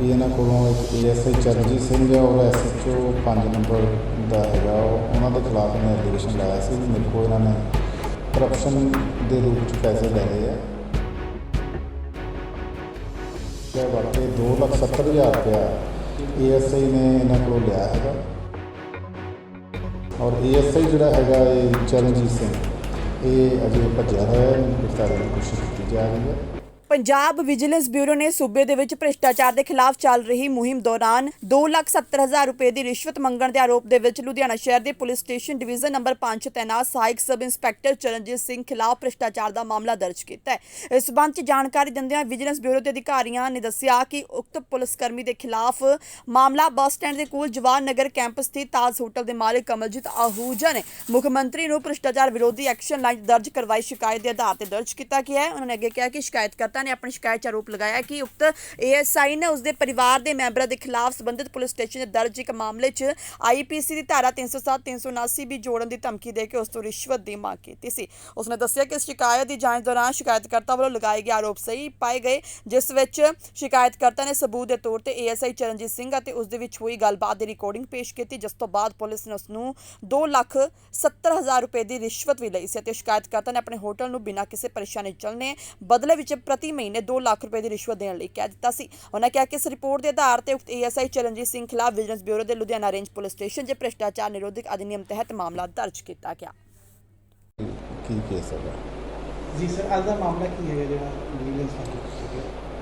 ਵੀ ਇਹਨਾਂ ਕੋਲੋਂ ਇੱਕ ਏਐਸਆਈ ਚਰਨਜੀਤ ਸਿੰਘ ਹੈ ਔਰ ਐਸਐਚਓ 5 ਨੰਬਰ ਦਾ ਹੈਗਾ। ਉਹ- ਉਹਨਾਂ ਦੇ ਖਿਲਾਫ ਨੇ ਐਲੀਗੇਸ਼ਨ ਲਾਇਆ ਸੀ ਵੀ ਮੇਰੇ ਕੋਲ ਇਹਨਾਂ ਨੇ ਕਰਪਸ਼ਨ ਦੇ ਰੂਪ ਚ ਪੈਸੇ ਲੈ ਲਏ ਆ। ਤੇ ਵਾਕਈ 270000 ਰੁਪਇਆ ਏਐਸਆਈ ਨੇ ਇਹਨਾਂ ਕੋਲੋਂ ਲਿਆ ਹੈਗਾ। ਔਰ ਏਐਸਆਈ ਜਿਹੜਾ ਹੈਗਾ ਇਹ ਚਰਨਜੀਤ ਸਿੰਘ, ਇਹ ਅਜੇ ਭੱਜਿਆ ਹੋਇਆ ਹੈ, ਇਹਨੂੰ ਗ੍ਰਿਫਤਾਰੀ ਦੀ ਕੋਸ਼ਿਸ਼ ਕੀਤੀ ਜਾ ਰਹੀ ਹੈ। ਪੰਜਾਬ ਵਿਜੀਲੈਂਸ ਬਿਊਰੋ ਨੇ ਸੂਬੇ ਦੇ ਵਿੱਚ ਭ੍ਰਿਸ਼ਟਾਚਾਰ ਦੇ ਖਿਲਾਫ ਚੱਲ ਰਹੀ ਮੁਹਿੰਮ ਦੌਰਾਨ 270000 ਰੁਪਏ ਦੀ ਰਿਸ਼ਵਤ ਮੰਗਣ ਦੇ ਆਰੋਪ ਦੇ ਵਿੱਚ ਲੁਧਿਆਣਾ ਸ਼ਹਿਰ ਦੇ ਪੁਲਿਸ ਸਟੇਸ਼ਨ ਡਿਵੀਜ਼ਨ ਨੰਬਰ 5 ਤੈਨਾਤ ਸਹਾਇਕ ਸਬ ਇੰਸਪੈਕਟਰ ਚਰਨਜੀਤ ਸਿੰਘ ਖਿਲਾਫ ਭ੍ਰਿਸ਼ਟਾਚਾਰ ਦਾ ਮਾਮਲਾ ਦਰਜ ਕੀਤਾ ਹੈ। ਇਸ ਸਬੰਧ 'ਚ ਜਾਣਕਾਰੀ ਦਿੰਦਿਆਂ ਵਿਜੀਲੈਂਸ ਬਿਊਰੋ ਦੇ ਅਧਿਕਾਰੀਆਂ ਨੇ ਦੱਸਿਆ ਕਿ ਉਕਤ ਪੁਲਿਸ ਕਰਮੀ ਦੇ ਖਿਲਾਫ ਮਾਮਲਾ ਬੱਸ ਸਟੈਂਡ ਦੇ ਕੋਲ ਜਵਾਹਰ ਨਗਰ ਕੈਂਪ ਸਥਿਤ ਤਾਜ ਹੋਟਲ ਦੇ ਮਾਲਕ ਕਮਲਜੀਤ ਆਹੂਜਾ ਨੇ ਮੁੱਖ ਮੰਤਰੀ ਨੂੰ ਭ੍ਰਿਸ਼ਟਾਚਾਰ ਵਿਰੋਧੀ ਐਕਸ਼ਨ ਲਾਈਨ ਦਰਜ ਕਰਵਾਈ ਸ਼ਿਕਾਇਤ ਦੇ ਆਧਾਰ ਤੇ ਦਰਜ ਕੀਤਾ ਗਿਆ ਹੈ। ਉਹਨਾਂ ਨੇ ਅੱਗੇ ਕਿਹਾ ਕਿ ਸ਼ਿਕਾਇਤਕਰਤਾ ਨੇ ਆਪਣੀ ਸ਼ਿਕਾਇਤ 'ਚ ਆਰੋਪ ਲਗਾਇਆ ਕਿ ਉਕਤ ਏਐਸਆਈ ਨੇ ਉਸਦੇ ਪਰਿਵਾਰ ਦੇ ਮੈਂਬਰਾਂ ਦੇ ਖਿਲਾਫ ਸੰਬੰਧਿਤ ਪੁਲਿਸ ਸਟੇਸ਼ਨ 'ਚ ਦਰਜ ਇੱਕ ਮਾਮਲੇ 'ਚ ਆਈਪੀਸੀ ਦੀ ਧਾਰਾ 307 379 ਵੀ ਜੋੜਨ ਦੀ ਧਮਕੀ ਦੇ ਕੇ ਉਸ ਤੋਂ ਰਿਸ਼ਵਤ ਦੀ ਮੰਗ ਕੀਤੀ ਸੀ। ਉਸਨੇ ਦੱਸਿਆ ਕਿ ਸ਼ਿਕਾਇਤ ਦੀ ਜਾਂਚ ਦੌਰਾਨ ਸ਼ਿਕਾਇਤਕਰਤਾ ਵੱਲੋਂ ਲਗਾਏ ਗਏ ਆਰੋਪ ਸਹੀ ਪਾਏ ਗਏ, ਜਿਸ ਵਿੱਚ ਸ਼ਿਕਾਇਤਕਰਤਾ ਨੇ ਸਬੂਤ ਦੇ ਤੌਰ ਤੇ ਏਐਸਆਈ ਚਰਨਜੀਤ ਸਿੰਘ ਅਤੇ ਉਸ ਦੇ ਵਿੱਚ ਹੋਈ ਗੱਲਬਾਤ ਦੀ ਰਿਕਾਰਡਿੰਗ ਪੇਸ਼ ਕੀਤੀ, ਜਿਸ ਤੋਂ ਬਾਅਦ ਪੁਲਿਸ ਨੇ ਉਸ ਨੂੰ 2 ਲੱਖ 70 ਹਜ਼ਾਰ ਰੁਪਏ ਦੀ ਰਿਸ਼ਵਤ ਵੀ ਲਈ ਸੀ ਅਤੇ ਸ਼ਿਕਾਇਤਕਰਤਾ ਨੇ ਆਪਣੇ ਹੋਟਲ ਨੂੰ ਬਿਨਾਂ ਕਿਸੇ ਪਰੇਸ਼ਾਨੀ ਚੱਲਣੇ ਬਦਲੇ ਵਿੱਚ ਪ੍ਰਤੀ ਮਹੀਨੇ 2 ਲੱਖ ਰੁਪਏ ਦੀ ਰਿਸ਼ਵਤ ਦੇਣ ਲਈ ਕਹਿ ਦਿੱਤਾ ਸੀ। ਉਹਨਾਂ ਕਿਹਾ ਕਿ ਇਸ ਰਿਪੋਰਟ ਦੇ ਆਧਾਰ ਤੇ ਉਕਤ ਏਐਸਆਈ ਚਰਨਜੀਤ ਸਿੰਘ ਖਿਲਾਫ ਵਿਜੀਲੈਂਸ ਬਿਊਰੋ ਦੇ ਲੁਧਿਆਣਾ ਰੇਂਜ ਪੁਲਿਸ ਸਟੇਸ਼ਨ 'ਚ ਭ੍ਰਿਸ਼ਟਾਚਾਰ ਨਿਰੋਧਕ ਅਧਿਨਿਯਮ ਤਹਿਤ ਮਾਮਲਾ ਦਰਜ ਕੀਤਾ ਗਿਆ। ਕੀ ਕੇਸ ਹੈਗਾ? ਜੀ ਸਰ ਅੱਜ ਦਾ ਮਾਮਲਾ ਕੀ ਹੈਗਾ ਜਿਹੜਾ ਵਿਜੀਲੈਂਸ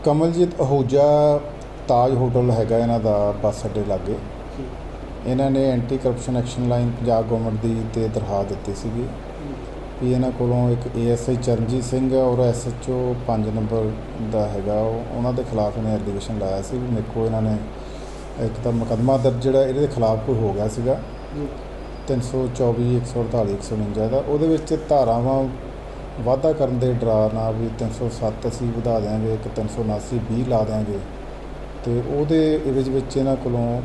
ਕਮਲਜੀਤ ਅਹੂਜਾ ਤਾਜ ਹੋਟਲ ਹੈਗਾ ਇਹਨਾਂ ਦਾ ਬੱਸ ਅੱਡੇ ਲਾਗੇ। ਇਹਨਾਂ ਨੇ anti corruption action line Punjab government ਦੀ ਤੇ ਦਰਖਾਸਤ ਦਿੱਤੀ ਸੀਗੀ। ਵੀ ਇਹਨਾਂ ਕੋਲੋਂ ਇੱਕ ਏਐਸਆਈ ਚਰਨਜੀਤ ਸਿੰਘ ਔਰ ਐਸਐਚਓ 5 ਨੰਬਰ ਦਾ ਹੈਗਾ। ਉਹ ਉਹਨਾਂ ਦੇ ਖਿਲਾਫ ਇਹਨੇ ਐਲੀਗੇਸ਼ਨ ਲਾਇਆ ਸੀ ਵੀ ਮੇਰੇ ਕੋਲ ਇਹਨਾਂ ਨੇ ਇੱਕ ਤਾਂ ਮੁਕੱਦਮਾ ਦਰਜ ਜਿਹੜਾ ਇਹਦੇ ਖਿਲਾਫ ਕੋਈ ਹੋ ਗਿਆ ਸੀਗਾ। 324 148 149 ਦਾ। ਉਹਦੇ ਵਿੱਚ ਧਾਰਾਵਾਂ ਵਾਧਾ ਕਰਨ ਦੇ ਡਰਾ ਨਾਲ ਵੀ 307 ਅਸੀਂ ਵਧਾ ਦਿਆਂਗੇ, ਇੱਕ 379 20 ਲਾ ਦਿਆਂਗੇ। ਤੇ ਉਹਦੇ ਇਹਦੇ ਵਿੱਚ ਇਹਨਾਂ ਕੋਲੋਂ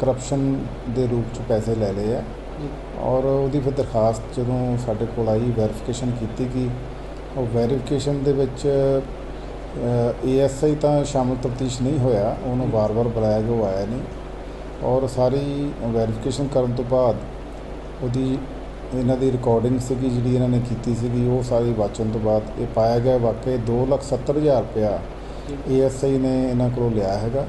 ਕਰਪਸ਼ਨ ਦੇ ਰੂਪ ਚ ਪੈਸੇ ਲੈ ਲਏ ਆ। ਔਰ ਉਹਦੀ ਫਿਰ ਦਰਖਾਸਤ ਜਦੋਂ ਸਾਡੇ ਕੋਲ ਆਈ ਵੈਰੀਫਿਕੇਸ਼ਨ ਕੀਤੀ ਗਈ ਉਹ ਵੈਰੀਫਿਕੇਸ਼ਨ ਦੇ ਵਿੱਚ ਏਐਸਆਈ ਤਾਂ ਸ਼ਾਮਲ ਤਫਤੀਸ਼ ਨਹੀਂ ਹੋਇਆ ਉਹਨੂੰ ਵਾਰ-ਵਾਰ ਬੁਲਾਇਆ ਗਿਆ ਉਹ ਆਇਆ ਨਹੀਂ। ਔਰ ਸਾਰੀ ਵੈਰੀਫਿਕੇਸ਼ਨ ਕਰਨ ਤੋਂ ਬਾਅਦ ਉਹਦੀ ਇਹਨਾਂ ਦੀ ਰਿਕਾਰਡਿੰਗ ਸੀਗੀ ਜਿਹੜੀ ਇਹਨਾਂ ਨੇ ਕੀਤੀ ਸੀਗੀ ਉਹ ਸਾਰੀ ਵਾਚਣ ਤੋਂ ਬਾਅਦ ਇਹ ਪਾਇਆ ਗਿਆ। ਵਾਕਈ 270000 ਰੁਪਇਆ ਏਐਸਆਈ ਨੇ ਇਹਨਾਂ ਕੋਲੋਂ ਲਿਆ ਹੈਗਾ।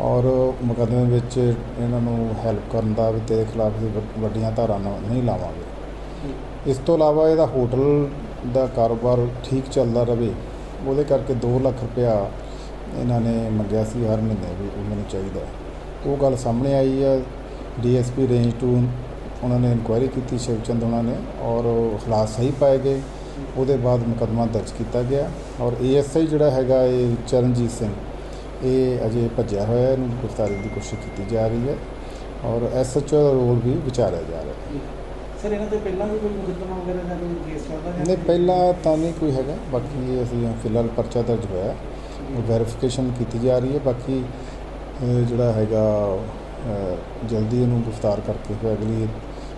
ਔਰ ਮੁਕੱਦਮੇ ਵਿੱਚ ਇਹਨਾਂ ਨੂੰ ਹੈਲਪ ਕਰਨ ਦਾ ਵੀ ਤੇਰੇ ਖਿਲਾਫ ਵੀ ਵੱ- ਵੱਡੀਆਂ ਧਾਰਾਂ ਨਾਲ ਨਹੀਂ ਲਾਵਾਂਗੇ। ਇਸ ਤੋਂ ਇਲਾਵਾ ਇਹਦਾ ਹੋਟਲ ਦਾ ਕਾਰੋਬਾਰ ਠੀਕ ਚੱਲਦਾ ਰਹੇ ਉਹਦੇ ਕਰਕੇ 2 ਲੱਖ ਰੁਪਇਆ ਇਹਨਾਂ ਨੇ ਮੰਗਿਆ ਸੀ ਹਰ ਮਹੀਨੇ ਵੀ ਉਹ ਮੈਨੂੰ ਚਾਹੀਦਾ ਉਹ ਗੱਲ ਸਾਹਮਣੇ ਆਈ ਹੈ, ਡੀਐਸਪੀ ਰੇਂਜ 2 ਉਹਨਾਂ ਨੇ ਇਨਕੁਆਇਰੀ ਕੀਤੀ ਸ਼ਿਵਚੰਦ ਉਹਨਾਂ ਨੇ ਔਰ ਉਹ ਹਾਲਾਤ ਸਹੀ ਪਾਏ ਗਏ। ਉਹਦੇ ਬਾਅਦ ਮੁਕੱਦਮਾ ਦਰਜ ਕੀਤਾ ਗਿਆ ਔਰ ਏਐਸਆਈ ਜਿਹੜਾ ਹੈਗਾ ਇਹ ਚਰਨਜੀਤ ਸਿੰਘ ਇਹ ਅਜੇ ਭੱਜਿਆ ਹੋਇਆ ਹੈ, ਇਹਨੂੰ ਗ੍ਰਿਫਤਾਰੀ ਦੀ ਕੋਸ਼ਿਸ਼ ਕੀਤੀ ਜਾ ਰਹੀ ਹੈ ਔਰ ਐਸਐਚਓ ਦਾ ਰੋਲ ਵੀ ਵਿਚਾਰਿਆ ਜਾ ਰਿਹਾ ਹੈ। ਸਰ ਇਹਨਾਂ ਤੋਂ ਪਹਿਲਾਂ ਵੀ ਕੋਈ ਮੁਕੱਦਮਾ ਵਗੈਰਾ ਦਾ ਕੋਈ ਕੇਸ ਚੱਲਦਾ ਜਾਂ ਨਹੀਂ ਪਹਿਲਾਂ ਤਾਂ ਨਹੀਂ ਕੋਈ ਹੈਗਾ। ਬਾਕੀ ਅਸੀਂ ਫਿਲਹਾਲ ਪਰਚਾ ਦਰਜ ਹੋਇਆ ਵੈਰੀਫਿਕੇਸ਼ਨ ਕੀਤੀ ਜਾ ਰਹੀ ਹੈ। ਬਾਕੀ ਜਿਹੜਾ ਹੈਗਾ ਜਲਦੀ ਇਹਨੂੰ ਗ੍ਰਿਫਤਾਰ ਕਰਕੇ ਫਿਰ ਅਗਲੀ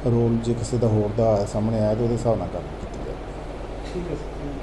ਰੋਲ ਜੇ ਕਿਸੇ ਦਾ ਹੋਰ ਦਾ ਸਾਹਮਣੇ ਆਇਆ ਤਾਂ ਉਹਦੇ ਹਿਸਾਬ ਨਾਲ ਕਰ ਕੀਤੀ ਜਾਵੇ ਠੀਕ ਹੈ ਸਰ।